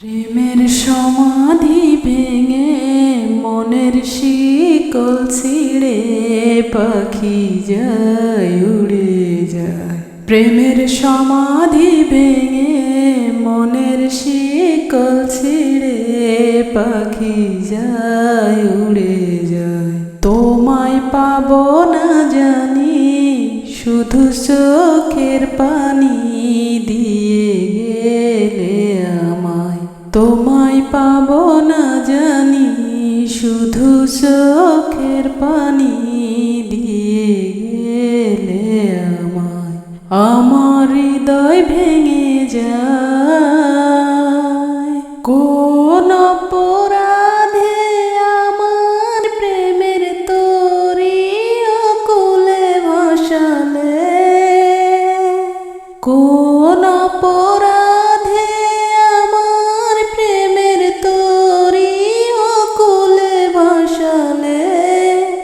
প্রেমের সমাধি ভেঙে মনের শিকল ছিঁড়ে পাখি যায়, উড়ে যায়। প্রেমের সমাধি ভেঙে মনের শিকল ছিঁড়ে পাখি যায়, উড়ে যায়। তোমায় পাবো না জানি, শুধু চোখের পানি পাবো না জানি, শুধু চোখের পানি দিয়ে গেলে আমায়, আমার হৃদয় ভেঙে যায়। কোন অপরাধে আমার প্রেমের তরি অকুলে ভাসালে কোন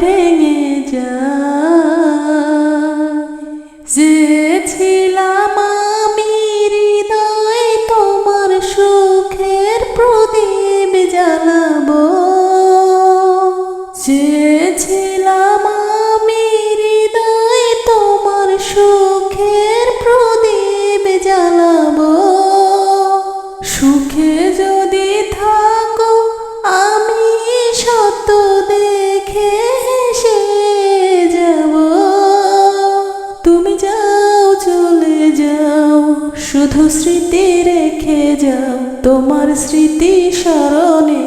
ভেঙে যায়। যে ছিলাম আমি হৃদয় তোমার সুখের প্রদীপ জ্বালাবো। চেয়েছিলাম আমি হৃদয় তোমার সুখের প্রদীপ জ্বালাবো। সুখে শুধু স্মৃতি রেখে যাও, তোমার স্মৃতি স্মরণে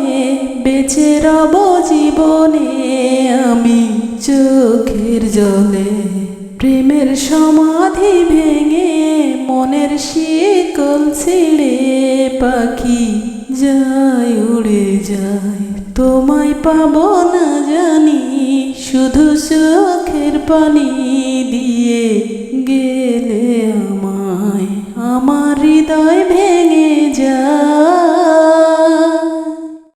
বেঁচে রব জীবনে। আমি চোখের জলে প্রেমের সমাধি ভেঙে মনের শিকল ছিঁড়ে পাখি যায় উড়ে যায়, তোমায় পাবো না জানি, শুধু চোখের পানি। হৃদয় ভেঙে যা